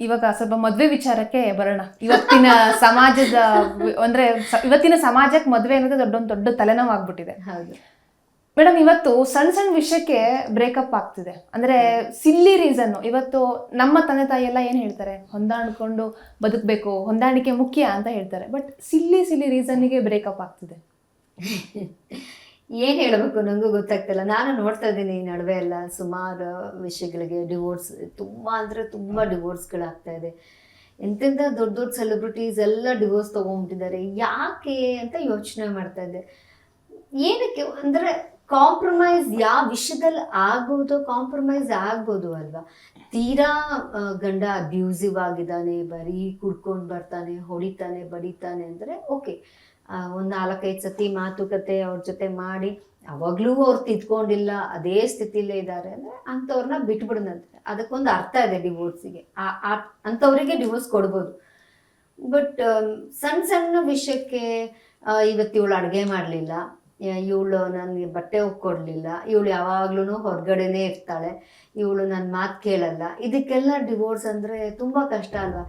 ಇವಾಗ ಸ್ವಲ್ಪ ಮದ್ವೆ ವಿಚಾರಕ್ಕೆ ಬರೋಣ. ಇವತ್ತಿನ ಸಮಾಜದ ಅಂದ್ರೆ ಇವತ್ತಿನ ಸಮಾಜಕ್ಕೆ ಮದ್ವೆ ಅನ್ನೋದು ದೊಡ್ಡ ಒಂದು ದೊಡ್ಡ ತಲೆನೋವು ಆಗ್ಬಿಟ್ಟಿದೆ. ಮೇಡಮ್ ಇವತ್ತು ಸಣ್ಣ ಸಣ್ಣ ವಿಷಯಕ್ಕೆ ಬ್ರೇಕಪ್ ಆಗ್ತಿದೆ. ಅಂದ್ರೆ ಸಿಲ್ಲಿ ರೀಸನ್ ಇವತ್ತು ನಮ್ಮ ತಂದೆ ತಾಯಿ ಎಲ್ಲ ಏನ್ ಹೇಳ್ತಾರೆ? ಹೊಂದಾಣ್ಕೊಂಡು ಬದುಕಬೇಕು ಹೊಂದಾಣಿಕೆ ಮುಖ್ಯ ಅಂತ ಹೇಳ್ತಾರೆ. ಬಟ್ ಸಿಲ್ಲಿ ಸಿಲ್ಲಿ ರೀಸನ್ಗೆ ಬ್ರೇಕಪ್ ಆಗ್ತಿದೆ. ಏನ್ ಹೇಳ್ಬೇಕು ನಂಗೂ ಗೊತ್ತಾಗ್ತಿಲ್ಲ. ನಾನು ನೋಡ್ತಾ ಇದ್ದೀನಿ ಈ ನಡುವೆ ಎಲ್ಲ ಸುಮಾರು ವಿಷಯಗಳಿಗೆ ಡಿವೋರ್ಸ್ ತುಂಬಾ ಅಂದ್ರೆ ತುಂಬಾ ಡಿವೋರ್ಸ್ಗಳಾಗ್ತಾ ಇದೆ. ಎಂತೆಂಥ ದೊಡ್ಡ ದೊಡ್ಡ ಸೆಲೆಬ್ರಿಟೀಸ್ ಎಲ್ಲ ಡಿವೋರ್ಸ್ ತಗೊಂಡ್ಬಿಟ್ಟಿದ್ದಾರೆ ಯಾಕೆ ಅಂತ ಯೋಚನೆ ಮಾಡ್ತಾ ಇದ್ದೆ. ಏನಕ್ಕೆ ಅಂದ್ರೆ ಕಾಂಪ್ರಮೈಸ್ ಯಾವ ವಿಷಯದಲ್ಲಿ ಆಗ್ಬೋದು ಕಾಂಪ್ರಮೈಸ್ ಆಗ್ಬೋದು ಅಲ್ವಾ? ತೀರಾ ಗಂಡ ಅಬ್ಯೂಸಿವ್ ಆಗಿದ್ದಾನೆ, ಬರೀ ಕುಡ್ಕೊಂಡು ಬರ್ತಾನೆ, ಹೊಡಿತಾನೆ, ಬಡಿತಾನೆ ಅಂದರೆ ಓಕೆ ಒಂದು ನಾಲ್ಕೈದು ಸತಿ ಮಾತುಕತೆ ಅವ್ರ ಜೊತೆ ಮಾಡಿ, ಅವಾಗ್ಲೂ ಅವ್ರು ತಿದ್ಕೊಂಡಿಲ್ಲ, ಅದೇ ಸ್ಥಿತಿಲೇ ಇದ್ದಾರೆ ಅಂದ್ರೆ ಅಂಥವ್ರನ್ನ ಬಿಟ್ಬಿಡದಂತೆ ಅದಕ್ಕೊಂದು ಅರ್ಥ ಇದೆ ಡಿವೋರ್ಸಿಗೆ. ಆ ಅಂಥವ್ರಿಗೆ ಡಿವೋರ್ಸ್ ಕೊಡ್ಬೋದು. ಬಟ್ ಸಣ್ಣ ಸಣ್ಣ ವಿಷಯಕ್ಕೆ ಇವತ್ತು ಇವಳು ಅಡುಗೆ ಮಾಡಲಿಲ್ಲ. ಇವಳು ನನಗೆ ಬಟ್ಟೆ ಒಕ್ಕೊಡ್ಲಿಲ್ಲ ಇವಳು ಯಾವಾಗ್ಲೂ ಹೊರಗಡೆನೇ ಇರ್ತಾಳೆ. ಇವಳು ನನ್ನ ಮಾತು ಕೇಳಲ್ಲ. ಇದಕ್ಕೆಲ್ಲ ಡಿವೋರ್ಸ್ ಅಂದರೆ ತುಂಬ ಕಷ್ಟ ಅಲ್ವಾ?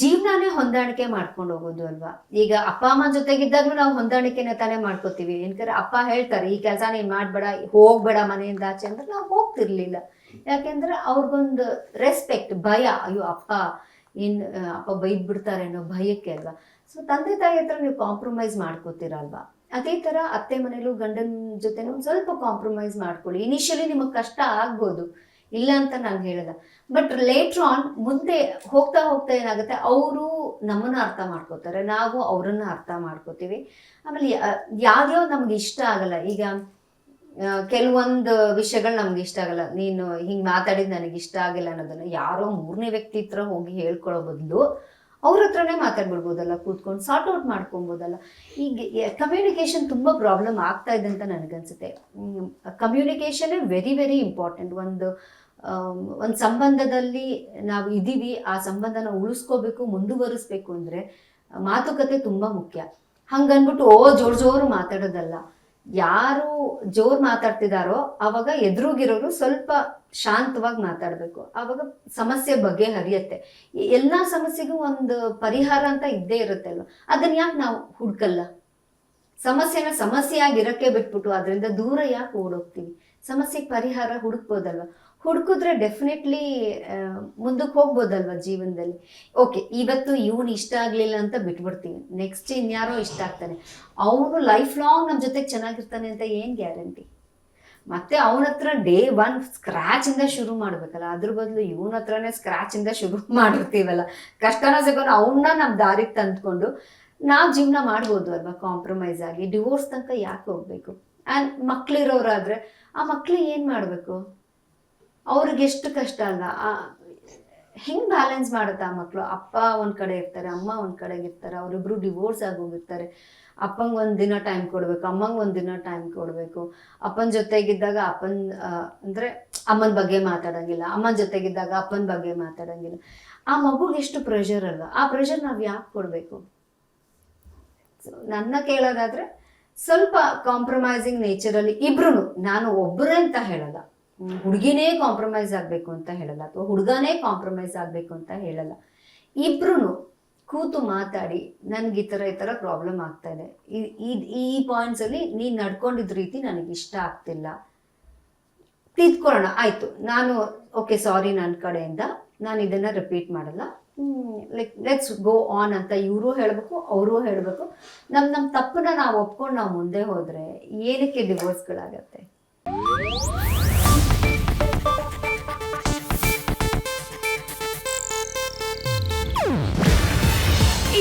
ಜೀವನಾನೇ ಹೊಂದಾಣಿಕೆ ಮಾಡ್ಕೊಂಡು ಹೋಗೋದು ಅಲ್ವಾ? ಈಗ ಅಪ್ಪ ಅಮ್ಮನ ಜೊತೆಗಿದ್ದಾಗಲೂ ನಾವು ಹೊಂದಾಣಿಕೆನೇ ತಾನೇ ಮಾಡ್ಕೋತೀವಿ. ಏನಕಂದ್ರೆ ಅಪ್ಪ ಹೇಳ್ತಾರೆ, ಈ ಕೆಲಸ ನೀನ್ ಮಾಡಬೇಡ, ಹೋಗ್ಬೇಡ ಮನೆಯಿಂದ ಆಚೆ ಅಂದ್ರೆ ನಾವು ಹೋಗ್ತಿರ್ಲಿಲ್ಲ. ಯಾಕೆಂದ್ರೆ ಅವ್ರಿಗೊಂದು ರೆಸ್ಪೆಕ್ಟ್ ಭಯ. ಅಯ್ಯೋ, ಅಪ್ಪ, ಏನ್ ಅಪ್ಪ ಬೈದ್ ಬಿಡ್ತಾರೆ ಅನ್ನೋ ಭಯಕ್ಕೆ ಅಲ್ವಾ? ಸೊ ತಂದೆ, ತಾಯಿ ಹತ್ರ ನೀವು ಕಾಂಪ್ರಮೈಸ್ ಮಾಡ್ಕೋತೀರಲ್ವಾ? ಅದೇ ತರ ಅತ್ತೆ ಮನೇಲೂ ಗಂಡನ ಜೊತೆ ಸ್ವಲ್ಪ ಕಾಂಪ್ರಮೈಸ್ ಮಾಡ್ಕೊಳ್ಳಿ. ಇನಿಷಿಯಲಿ ನಿಮಗೆ ಕಷ್ಟ ಆಗ್ಬೋದು. ಇಲ್ಲ ಅಂತ ನಾನು ಹೇಳಲ್ಲ. ಬಟ್ ಲೇಟ್ರ್ ಆನ್ ಮುಂದೆ ಹೋಗ್ತಾ ಹೋಗ್ತಾ ಏನಾಗುತ್ತೆ, ಅವರು ನಮ್ಮನ್ನ ಅರ್ಥ ಮಾಡ್ಕೋತಾರೆ, ನಾವು ಅವರನ್ನ ಅರ್ಥ ಮಾಡ್ಕೋತೀವಿ. ಆಮೇಲೆ ಯಾ- ಯಾವ್ದ್ಯಾವ ನಮ್ಗೆ ಇಷ್ಟ ಆಗಲ್ಲ, ಈಗ ಕೆಲವೊಂದು ವಿಷಯಗಳು ನಮ್ಗೆ ಇಷ್ಟ ಆಗಲ್ಲ. ನೀನು ಹಿಂಗ್ ಮಾತಾಡಿದ್ ನನಗೆ ಇಷ್ಟ ಆಗಿಲ್ಲ ಅನ್ನೋದನ್ನ ಯಾರೋ ಮೂರನೇ ವ್ಯಕ್ತಿ ಹತ್ರ ಹೋಗಿ ಹೇಳ್ಕೊಳ್ಳೋ ಬದಲು ಅವ್ರ ಹತ್ರನೇ ಮಾತಾಡ್ಬಿಡ್ಬೋದಲ್ಲ, ಕೂತ್ಕೊಂಡು ಸಾರ್ಟ್ ಔಟ್ ಮಾಡ್ಕೊಬೋದಲ್ಲ. ಈಗ ಕಮ್ಯುನಿಕೇಶನ್ ತುಂಬ ಪ್ರಾಬ್ಲಮ್ ಆಗ್ತಾ ಇದೆ ಅಂತ ನನಗನ್ಸುತ್ತೆ. ಕಮ್ಯುನಿಕೇಶನ್ ವೆರಿ ವೆರಿ ಇಂಪಾರ್ಟೆಂಟ್ ಒಂದು ಒಂದು ಸಂಬಂಧದಲ್ಲಿ ನಾವು ಇದ್ದೀವಿ ಆ ಸಂಬಂಧನ ಉಳಿಸ್ಕೋಬೇಕು, ಮುಂದುವರಿಸ್ಬೇಕು ಅಂದರೆ ಮಾತುಕತೆ ತುಂಬ ಮುಖ್ಯ. ಹಂಗನ್ಬಿಟ್ಟು, ಓ, ಜೋರು ಜೋರು ಮಾತಾಡೋದಲ್ಲ. ಯಾರು ಜೋರ್ ಮಾತಾಡ್ತಿದಾರೋ ಅವಾಗ ಎದುರುಗಿರೋರು ಸ್ವಲ್ಪ ಶಾಂತವಾಗಿ ಮಾತಾಡಬೇಕು. ಅವಾಗ ಸಮಸ್ಯೆ ಬಗ್ಗೆ ಹರಿಯತ್ತೆ. ಎಲ್ಲ ಸಮಸ್ಯೆಗೂ ಒಂದು ಪರಿಹಾರ ಅಂತ ಇದ್ದೇ ಇರುತ್ತೆ ಅಲ್ವಾ ಅದನ್ನ ಯಾಕೆ ನಾವು ಹುಡ್ಕಲ್ಲ? ಸಮಸ್ಯೆನ ಸಮಸ್ಯೆಯಾಗಿರಕ್ಕೆ ಬಿಟ್ಬಿಟ್ಟು ಅದರಿಂದ ದೂರ ಯಾಕೆ ಓಡೋಗ್ತೀವಿ? ಸಮಸ್ಯೆಗೆ ಪರಿಹಾರ ಹುಡುಕ್ಬೋದಲ್ವಾ? ಹುಡುಕಿದ್ರೆ ಡೆಫಿನೆಟ್ಲಿ ಮುಂದಕ್ಕೆ ಹೋಗ್ಬೋದಲ್ವ ಜೀವನದಲ್ಲಿ? ಓಕೆ ಇವತ್ತು ಇವನು ಇಷ್ಟ ಆಗಲಿಲ್ಲ ಅಂತ ಬಿಟ್ಬಿಡ್ತೀನಿ. ನೆಕ್ಸ್ಟ್ ಇನ್ಯಾರೋ ಇಷ್ಟ ಆಗ್ತಾನೆ. ಅವನು ಲೈಫ್ ಲಾಂಗ್ ನಮ್ಮ ಜೊತೆಗೆ ಚೆನ್ನಾಗಿರ್ತಾನೆ ಅಂತ ಏನು ಗ್ಯಾರಂಟಿ ಮತ್ತೆ ಅವನ ಹತ್ರ ಡೇ ಒನ್ ಸ್ಕ್ರಾಚ್ ಇಂದ ಶುರು ಮಾಡ್ಬೇಕಲ್ಲ. ಅದ್ರ ಬದಲು ಇವನ ಹತ್ರನೇ ಸ್ಕ್ರಾಚ್ ಇಂದ ಶುರು ಮಾಡಿರ್ತೀವಲ್ಲ. ಕಷ್ಟನ ಸಿಗೋನು ಅವನ್ನ ನಮ್ಮ ದಾರಿಗೆ ತಂದ್ಕೊಂಡು ನಾವು ಜೀವನ ಮಾಡ್ಬೋದು ಅಲ್ವಾ ಕಾಂಪ್ರಮೈಸ್ ಆಗಿ. ಡಿವೋರ್ಸ್ ತನಕ ಯಾಕೆ ಹೋಗ್ಬೇಕು? ಆ್ಯಂಡ್ ಮಕ್ಳಿರೋರಾದ್ರೆ ಆ ಮಕ್ಳಿಗೆ ಏನು ಮಾಡಬೇಕು? ಅವ್ರಿಗೆ ಎಷ್ಟು ಕಷ್ಟ ಅಲ್ಲ. ಹೆಂಗ್ ಬ್ಯಾಲೆನ್ಸ್ ಮಾಡುತ್ತೆ ಆ ಮಕ್ಕಳು ಅಪ್ಪ ಒಂದ್ ಕಡೆ ಇರ್ತಾರೆ, ಅಮ್ಮ ಒಂದ್ ಕಡೆ ಇರ್ತಾರೆ, ಅವರಿಬ್ರು ಡಿವೋರ್ಸ್ ಆಗೋಗಿರ್ತಾರೆ. ಅಪ್ಪಂಗೆ ಒಂದ್ ದಿನ ಟೈಮ್ ಕೊಡ್ಬೇಕು, ಅಮ್ಮಂಗೆ ಒಂದ್ ದಿನ ಟೈಮ್ ಕೊಡ್ಬೇಕು. ಅಪ್ಪನ ಜೊತೆಗಿದ್ದಾಗ ಅಪ್ಪನ್ ಅಂದ್ರೆ ಅಮ್ಮನ ಬಗ್ಗೆ ಮಾತಾಡಂಗಿಲ್ಲ, ಅಮ್ಮನ ಜೊತೆಗಿದ್ದಾಗ ಅಪ್ಪನ ಬಗ್ಗೆ ಮಾತಾಡಂಗಿಲ್ಲ. ಆ ಮಗುಗೆ ಎಷ್ಟು ಪ್ರೆಷರ್ ಅಲ್ಲ. ಆ ಪ್ರೆಷರ್ ನಾವ್ ಯಾಕೆ ಕೊಡ್ಬೇಕು? ನನ್ನ ಕೇಳೋದಾದ್ರೆ ಸ್ವಲ್ಪ ಕಾಂಪ್ರಮೈಸಿಂಗ್ ನೇಚರಲ್ಲಿ ಇಬ್ರು ನಾನು ಒಬ್ಬರೇ ಅಂತ ಹೇಳಲ್ಲ. ಹುಡುಗಿನೇ ಕಾಂಪ್ರಮೈಸ್ ಆಗಬೇಕು ಅಂತ ಹೇಳಲ್ಲ, ಅಥವಾ ಹುಡುಗನೇ ಕಾಂಪ್ರಮೈಸ್ ಆಗಬೇಕು ಅಂತ ಹೇಳಲ್ಲ. ಇಬ್ರು ಕೂತು ಮಾತಾಡಿ ನನ್ಗೆ ಈ ಥರ ಈ ಥರ ಪ್ರಾಬ್ಲಮ್ ಆಗ್ತಾ ಇದೆ. ಈ- ಈ- ನೀನು ಪಾಯಿಂಟ್ಸ್ ಅಲ್ಲಿ ನೀನ್ ನಡ್ಕೊಂಡಿದ್ ರೀತಿ ನನಗೆ ಇಷ್ಟ ಆಗ್ತಿಲ್ಲ. ತಿದ್ಕೊಳ್ಳೋಣ, ಆಯ್ತು. ನಾನು ಓಕೆ ಸಾರಿ ನನ್ನ ಕಡೆಯಿಂದ. ನಾನು ಇದನ್ನ ರಿಪೀಟ್ ಮಾಡಲ್ಲ. ಲೈಕ್ ಲೆಟ್ಸ್ ಗೋ ಆನ್ ಅಂತ ಇವರು ಹೇಳಬೇಕು, ಅವರು ಹೇಳಬೇಕು. ನಮ್ಮ ನಮ್ಮ ತಪ್ಪನ್ನ ನಾವು ಒಪ್ಕೊಂಡು ನಾವು ಮುಂದೆ ಹೋದ್ರೆ ಏನಕ್ಕೆ ಡಿವೋರ್ಸ್ಗಳಾಗತ್ತೆ